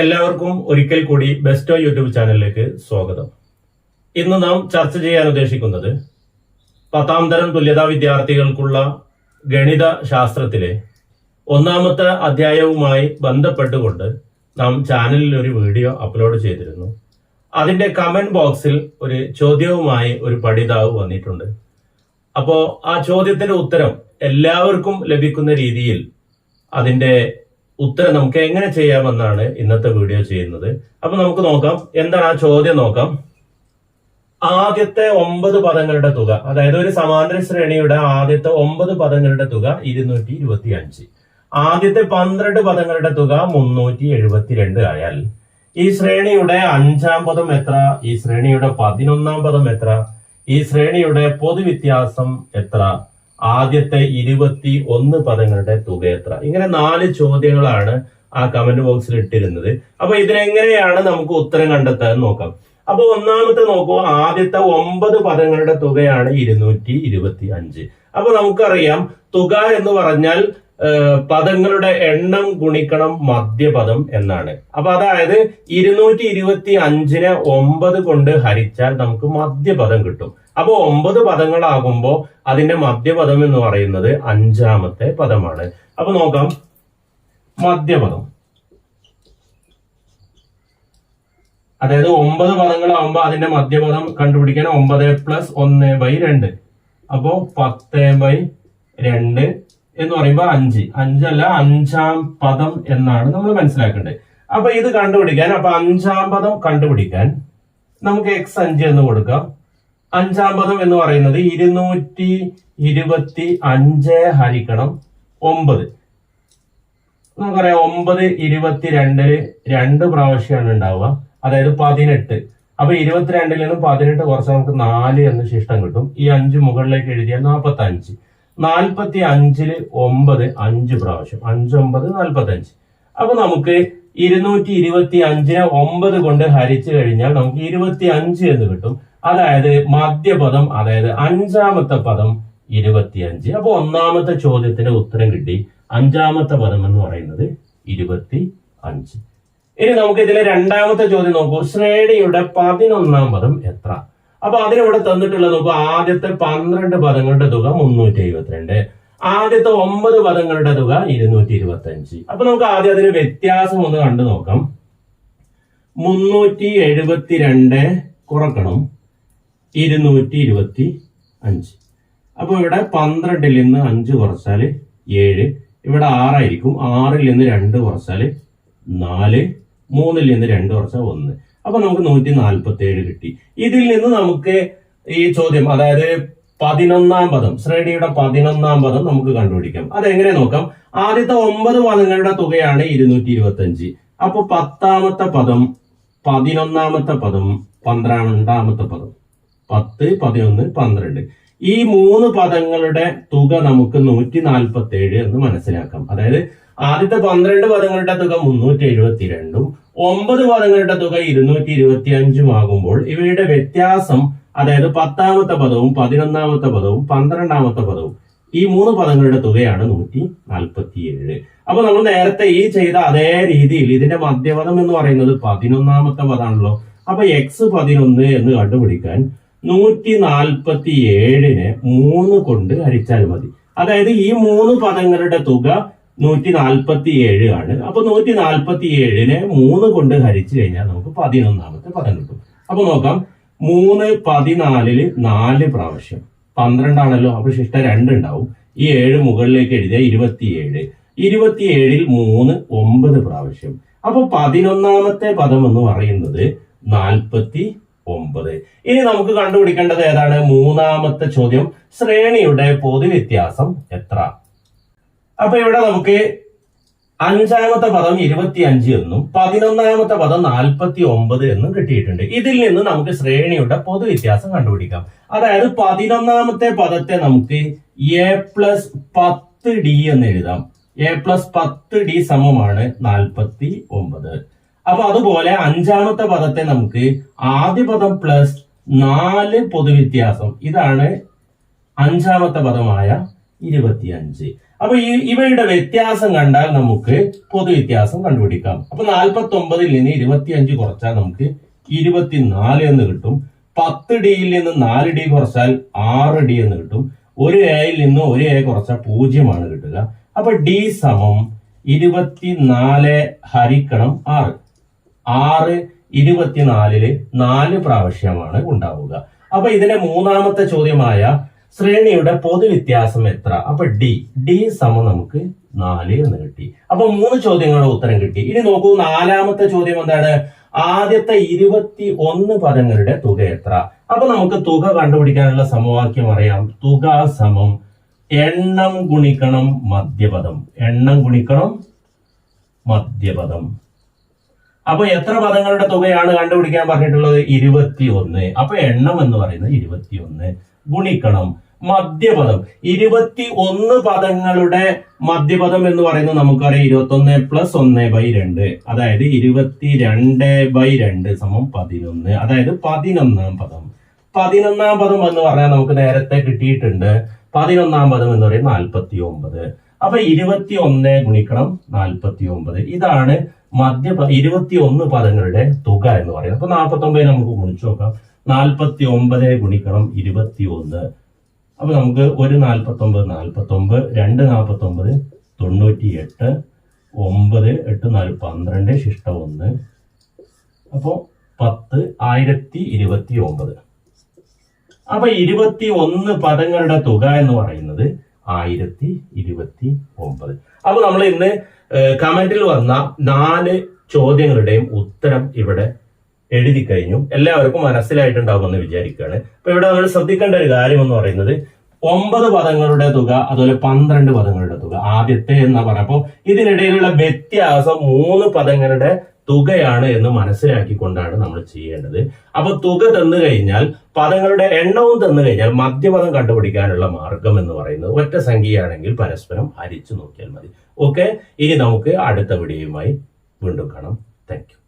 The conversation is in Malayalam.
എല്ലാവർക്കും ഒരിക്കൽ കൂടി ബെസ്റ്റോ യൂട്യൂബ് ചാനലിലേക്ക് സ്വാഗതം. ഇന്ന് നാം ചർച്ച ചെയ്യാൻ ഉദ്ദേശിക്കുന്നത് പത്താം തരം തുല്യതാ വിദ്യാർത്ഥികൾക്കുള്ള ഗണിത ശാസ്ത്രത്തിലെ ഒന്നാമത്തെ അധ്യായവുമായി ബന്ധപ്പെട്ടുകൊണ്ട് നാം ചാനലിൽ ഒരു വീഡിയോ അപ്ലോഡ് ചെയ്തിരുന്നു. അതിന്റെ കമന്റ് ബോക്സിൽ ഒരു ചോദ്യവുമായി ഒരു പഠിതാവ് വന്നിട്ടുണ്ട്. അപ്പോൾ ആ ചോദ്യത്തിന്റെ ഉത്തരം എല്ലാവർക്കും ലഭിക്കുന്ന രീതിയിൽ അതിന്റെ ഉത്തരം നമുക്ക് എങ്ങനെ ചെയ്യാമെന്നാണ് ഇന്നത്തെ വീഡിയോ ചെയ്യുന്നത്. അപ്പൊ നമുക്ക് നോക്കാം. എന്താണ് ആ ചോദ്യം നോക്കാം. ആദ്യത്തെ ഒമ്പത് പദങ്ങളുടെ തുക അതായത് ഒരു സമാന്തര ശ്രേണിയുടെ ആദ്യത്തെ ഒമ്പത് പദങ്ങളുടെ തുക ഇരുന്നൂറ്റി ഇരുപത്തി അഞ്ച് ആദ്യത്തെ പന്ത്രണ്ട് പദങ്ങളുടെ തുക മുന്നൂറ്റി എഴുപത്തിരണ്ട് ആയാൽ ഈ ശ്രേണിയുടെ അഞ്ചാം പദം എത്ര? ഈ ശ്രേണിയുടെ പതിനൊന്നാം പദം എത്ര? ഈ ശ്രേണിയുടെ പൊതുവ്യത്യാസം എത്ര? ആദ്യത്തെ ഇരുപത്തി ഒന്ന് പദങ്ങളുടെ തുക എത്ര ഇങ്ങനെ നാല് ചോദ്യങ്ങളാണ് ആ കമന്റ് ബോക്സിൽ ഇട്ടിരുന്നത്. അപ്പൊ ഇതിനെങ്ങനെയാണ് നമുക്ക് ഉത്തരം കണ്ടെത്താൻ നോക്കാം? അപ്പൊ ഒന്നാമത്തെ നോക്കൂ ആദ്യത്തെ ഒമ്പത് പദങ്ങളുടെ തുകയാണ് ഇരുന്നൂറ്റി ഇരുപത്തി അഞ്ച് അപ്പൊ നമുക്കറിയാം തുക എന്ന് പറഞ്ഞാൽ പദങ്ങളുടെ എണ്ണം ഗുണിക്കണം മധ്യപദം എന്നാണ്. അപ്പൊ അതായത് ഇരുന്നൂറ്റി ഇരുപത്തി അഞ്ചിനെ ഒമ്പത് കൊണ്ട് ഹരിച്ചാൽ നമുക്ക് മധ്യപദം കിട്ടും. അപ്പൊ ഒമ്പത് പദങ്ങളാകുമ്പോ അതിന്റെ മധ്യപദം എന്ന് പറയുന്നത് അഞ്ചാമത്തെ പദമാണ്. അപ്പൊ നോക്കാം. മധ്യപദം. അതായത് ഒമ്പത് പദങ്ങളാവുമ്പോ അതിന്റെ മധ്യപദം കണ്ടുപിടിക്കാൻ ഒമ്പത് പ്ലസ് ഒന്ന് ബൈ രണ്ട്. അപ്പോ പത്ത് ബൈ രണ്ട് എന്ന് പറയുമ്പോ അഞ്ച്. അഞ്ചല്ല അഞ്ചാം പദം എന്നാണ് നമ്മൾ മനസ്സിലാക്കേണ്ടത്. അപ്പൊ ഇത് കണ്ടുപിടിക്കാൻ അപ്പൊ അഞ്ചാം പദം കണ്ടുപിടിക്കാൻ നമുക്ക് എക്സ് അഞ്ച് എന്ന് കൊടുക്കാം. അഞ്ചാം പദം എന്ന് പറയുന്നത് ഇരുന്നൂറ്റി ഇരുപത്തി അഞ്ച് ഹരിക്കണം ഒമ്പത്. നമുക്കറിയാം ഒമ്പത് ഇരുപത്തിരണ്ടിൽ രണ്ട് പ്രാവശ്യമാണ് ഉണ്ടാവുക. അതായത് പതിനെട്ട്. അപ്പൊ ഇരുപത്തിരണ്ടിൽ നിന്ന് പതിനെട്ട് കുറച്ച് നമുക്ക് നാല് എന്ന് ശിഷ്ടം കിട്ടും. ഈ അഞ്ച് മുകളിലേക്ക് എഴുതിയാൽ നാൽപ്പത്തി അഞ്ച് നാൽപ്പത്തി അഞ്ചിൽ ഒമ്പത് അഞ്ച് പ്രാവശ്യം. അഞ്ചൊമ്പത് നാൽപ്പത്തി അഞ്ച് അപ്പൊ നമുക്ക് ഇരുന്നൂറ്റി ഇരുപത്തി അഞ്ചിനെ ഒമ്പത് കൊണ്ട് ഹരിച്ചു കഴിഞ്ഞാൽ നമുക്ക് ഇരുപത്തി അഞ്ച് എന്ന് കിട്ടും. അതായത് മധ്യപദം അതായത് അഞ്ചാമത്തെ പദം ഇരുപത്തിയഞ്ച്. അപ്പൊ ഒന്നാമത്തെ ചോദ്യത്തിന് ഉത്തരം കിട്ടി. അഞ്ചാമത്തെ പദം എന്ന് പറയുന്നത് ഇരുപത്തി അഞ്ച് ഇനി നമുക്ക് ഇതിലെ രണ്ടാമത്തെ ചോദ്യം നോക്കൂ. ശ്രേണിയുടെ പതിനൊന്നാം പദം എത്ര? അപ്പൊ അതിനിവിടെ തന്നിട്ടുള്ളത് നോക്കൂ. ആദ്യത്തെ പന്ത്രണ്ട് പദങ്ങളുടെ തുക മുന്നൂറ്റി എഴുപത്തിരണ്ട് ആദ്യത്തെ ഒമ്പത് പദങ്ങളുടെ തുക ഇരുന്നൂറ്റി ഇരുപത്തി അഞ്ച് അപ്പൊ നമുക്ക് ആദ്യം അതിന് വ്യത്യാസം ഒന്ന് കണ്ടു നോക്കാം മുന്നൂറ്റി എഴുപത്തിരണ്ട് കുറക്കണം. ഇരുന്നൂറ്റി ഇരുപത്തി അഞ്ച് അപ്പൊ ഇവിടെ പന്ത്രണ്ടിൽ നിന്ന് അഞ്ച് കുറച്ചാൽ ഏഴ്. ഇവിടെ ആറായിരിക്കും. ആറിൽ നിന്ന് രണ്ട് കുറച്ചാൽ നാല്. മൂന്നിൽ നിന്ന് രണ്ട് കുറച്ചാൽ ഒന്ന്. അപ്പൊ നമുക്ക് നൂറ്റി നാൽപ്പത്തി ഏഴ് കിട്ടി. ഇതിൽ നിന്ന് നമുക്ക് ഈ ചോദ്യം അതായത് പതിനൊന്നാം പദം ശ്രേണിയുടെ പതിനൊന്നാം പദം നമുക്ക് കണ്ടുപിടിക്കാം. അതെങ്ങനെ നോക്കാം? ആദ്യത്തെ ഒമ്പത് പദങ്ങളുടെ തുകയാണ് ഇരുന്നൂറ്റി ഇരുപത്തി അഞ്ച് അപ്പൊ പത്താമത്തെ പദം പതിനൊന്നാമത്തെ പദം പന്ത്രണ്ടാമത്തെ പദം. പത്ത് പതിനൊന്ന് പന്ത്രണ്ട്. ഈ മൂന്ന് പദങ്ങളുടെ തുക നമുക്ക് നൂറ്റി നാൽപ്പത്തി ഏഴ് എന്ന് മനസ്സിലാക്കാം. അതായത് ആദ്യത്തെ പന്ത്രണ്ട് പദങ്ങളുടെ തുക മുന്നൂറ്റി എഴുപത്തിരണ്ടും ഒമ്പത് പദങ്ങളുടെ തുക ഇരുന്നൂറ്റി ഇരുപത്തി അഞ്ചും ആകുമ്പോൾ ഇവയുടെ വ്യത്യാസം അതായത് പത്താമത്തെ പദവും പതിനൊന്നാമത്തെ പദവും പന്ത്രണ്ടാമത്തെ പദവും ഈ മൂന്ന് പദങ്ങളുടെ തുകയാണ് നൂറ്റി നാൽപ്പത്തി ഏഴ് അപ്പൊ നമ്മൾ നേരത്തെ ഈ ചെയ്ത അതേ രീതിയിൽ ഇതിന്റെ മധ്യപദം എന്ന് പറയുന്നത് പതിനൊന്നാമത്തെ പദമാണല്ലോ അപ്പൊ എക്സ് പതിനൊന്ന് എന്ന് കണ്ടുപിടിക്കാൻ നൂറ്റി നാൽപ്പത്തി ഏഴിനെ മൂന്ന് കൊണ്ട് ഹരിച്ചാൽ മതി. അതായത് ഈ മൂന്ന് പദങ്ങളുടെ തുക നൂറ്റി നാൽപ്പത്തി ഏഴ് ആണ്. അപ്പൊ നൂറ്റി നാൽപ്പത്തി ഏഴിനെ മൂന്ന് കൊണ്ട് ഹരിച്ചു കഴിഞ്ഞാൽ നമുക്ക് പതിനൊന്നാമത്തെ പദം കിട്ടും. അപ്പൊ നോക്കാം. മൂന്ന് പതിനാലിൽ നാല് പ്രാവശ്യം. പന്ത്രണ്ടാണല്ലോ അപ്പൊ ശിഷ്ട രണ്ടുണ്ടാവും ഈ ഏഴ് മുകളിലേക്ക് എഴുതിയ ഇരുപത്തിയേഴ്. ഇരുപത്തിയേഴിൽ മൂന്ന് ഒമ്പത് പ്രാവശ്യം. അപ്പൊ പതിനൊന്നാമത്തെ പദം എന്ന് പറയുന്നത് നാൽപ്പത്തി ഒമ്പത്. ഇനി നമുക്ക് കണ്ടുപിടിക്കേണ്ടത് ഏതാണ്? മൂന്നാമത്തെ ചോദ്യം ശ്രേണിയുടെ പൊതു വ്യത്യാസം എത്ര? അപ്പൊ ഇവിടെ നമുക്ക് അഞ്ചാമത്തെ പദം ഇരുപത്തി അഞ്ച് എന്നും പതിനൊന്നാമത്തെ പദം നാൽപ്പത്തി ഒമ്പത് എന്നും കിട്ടിയിട്ടുണ്ട്. ഇതിൽ നിന്ന് നമുക്ക് ശ്രേണിയുടെ പൊതു വ്യത്യാസം കണ്ടുപിടിക്കാം. അതായത് പതിനൊന്നാമത്തെ പദത്തെ നമുക്ക് എ പ്ലസ് പത്ത് ഡി എന്ന് എഴുതാം. എ പ്ലസ് പത്ത് ഡി സമമാണ് നാൽപ്പത്തി ഒമ്പത് അപ്പൊ അതുപോലെ അഞ്ചാമത്തെ പദത്തെ നമുക്ക് ആദ്യ പദം പ്ലസ് നാല് പൊതുവ്യത്യാസം. ഇതാണ് അഞ്ചാമത്തെ പദമായ ഇരുപത്തിയഞ്ച്. അപ്പൊ ഈ ഇവയുടെ വ്യത്യാസം കണ്ടാൽ നമുക്ക് പൊതുവ്യത്യാസം കണ്ടുപിടിക്കാം. അപ്പൊ നാൽപ്പത്തി ഒമ്പതിൽ നിന്ന് ഇരുപത്തിയഞ്ച് കുറച്ചാൽ നമുക്ക് ഇരുപത്തിനാല് എന്ന് കിട്ടും. പത്ത് ഡിയിൽ നിന്ന് നാല് ഡി കുറച്ചാൽ ആറ് ഡി എന്ന് കിട്ടും. ഒരു എയിൽ നിന്ന് ഒരു എ കുറച്ചാൽ പൂജ്യമാണ് കിട്ടുക. അപ്പൊ ഡി സമം ഇരുപത്തിനാല് ഹരിക്കണം ആറ്. ആറ് ഇരുപത്തിനാലിൽ നാല് പ്രാവശ്യമാണ് ഉണ്ടാവുക. അപ്പൊ ഇതിന്റെ മൂന്നാമത്തെ ചോദ്യമായ ശ്രേണിയുടെ പൊതുവ്യത്യാസം എത്ര? അപ്പൊ ഡി. ഡി സമം നമുക്ക് നാല് എന്ന് കിട്ടി. അപ്പൊ മൂന്ന് ചോദ്യങ്ങളുടെ ഉത്തരം കിട്ടി. ഇനി നോക്കൂ നാലാമത്തെ ചോദ്യം എന്താണ്? ആദ്യത്തെ ഇരുപത്തി ഒന്ന് പദങ്ങളുടെ തുക എത്ര? അപ്പൊ നമുക്ക് തുക കണ്ടുപിടിക്കാനുള്ള സമവാക്യം അറിയാം. തുക സമം എണ്ണം ഗുണിക്കണം മധ്യപദം. എണ്ണം ഗുണിക്കണം മധ്യപദം. അപ്പൊ എത്ര പദങ്ങളുടെ തുകയാണ് കണ്ടുപിടിക്കാൻ പറഞ്ഞിട്ടുള്ളത്? ഇരുപത്തി ഒന്ന് അപ്പൊ എണ്ണം എന്ന് പറയുന്നത് ഇരുപത്തി ഒന്ന് ഗുണിക്കണം. മധ്യപദം. ഇരുപത്തി ഒന്ന് പദങ്ങളുടെ മധ്യപദം എന്ന് പറയുന്നത് നമുക്കറിയാം. ഇരുപത്തി ഒന്ന് പ്ലസ് ഒന്ന് ബൈ രണ്ട്. അതായത് ഇരുപത്തി രണ്ട് ബൈ രണ്ട് സമം പതിനൊന്ന്. അതായത് പതിനൊന്നാം പദം. പതിനൊന്നാം പദം എന്ന് പറഞ്ഞാൽ നമുക്ക് നേരത്തെ കിട്ടിയിട്ടുണ്ട്. പതിനൊന്നാം പദം എന്ന് പറയുന്നത് നാൽപ്പത്തി ഒമ്പത് അപ്പൊ ഇരുപത്തി ഒന്ന് ഗുണിക്കണം നാൽപ്പത്തി ഒമ്പത് ഇതാണ് മധ്യ ഇരുപത്തി ഒന്ന് പദങ്ങളുടെ തുക എന്ന് പറയുന്നത്. അപ്പൊ നാൽപ്പത്തി നമുക്ക് ഗുണിച്ചു നോക്കാം. നാൽപ്പത്തി ഒമ്പത് ഗുണിക്കണം ഇരുപത്തി ഒന്ന് അപ്പൊ നമുക്ക് ഒരു നാൽപ്പത്തി ഒമ്പത് നാൽപ്പത്തി ഒമ്പത് രണ്ട് നാൽപ്പത്തി ഒമ്പത് തൊണ്ണൂറ്റി എട്ട് ഒമ്പത് എട്ട് നാല് പന്ത്രണ്ട് ശിഷ്ട ഒന്ന് അപ്പോൾ പത്ത് ആയിരത്തി ഇരുപത്തി ഒമ്പത് അപ്പൊ ഇരുപത്തി ഒന്ന് പദങ്ങളുടെ തുക എന്ന് പറയുന്നത് ആയിരത്തി ഇരുപത്തി ഒമ്പത് അപ്പൊ നമ്മൾ ഇന്ന് കമന്റിൽ വന്ന നാല് ചോദ്യങ്ങളുടെയും ഉത്തരം ഇവിടെ എഴുതി കഴിഞ്ഞു. എല്ലാവർക്കും മനസ്സിലായിട്ടുണ്ടാവുമെന്ന് വിചാരിക്കുകയാണ്. അപ്പൊ ഇവിടെ നമ്മൾ ശ്രദ്ധിക്കേണ്ട ഒരു കാര്യം എന്ന് പറയുന്നത് ഒമ്പത് പദങ്ങളുടെ തുക അതുപോലെ പന്ത്രണ്ട് പദങ്ങളുടെ തുക ആദ്യത്തെ എന്ന് പറഞ്ഞപ്പോ ഇതിനിടയിലുള്ള വ്യത്യാസം മൂന്ന് പദങ്ങളുടെ തുകയാണ് എന്ന് മനസ്സിലാക്കിക്കൊണ്ടാണ് നമ്മൾ ചെയ്യേണ്ടത്. അപ്പൊ തുക തന്നു കഴിഞ്ഞാൽ പദങ്ങളുടെ എണ്ണവും തന്നു കഴിഞ്ഞാൽ മധ്യപദം കണ്ടുപിടിക്കാനുള്ള മാർഗം എന്ന് പറയുന്നത് ഒറ്റ സംഖ്യയാണെങ്കിൽ പരസ്പരം ഹരിച്ചു നോക്കിയാൽ മതി. ഓക്കെ ഇനി നമുക്ക് അടുത്ത വീഡിയോയുമായി വീണ്ടും കാണാം. താങ്ക്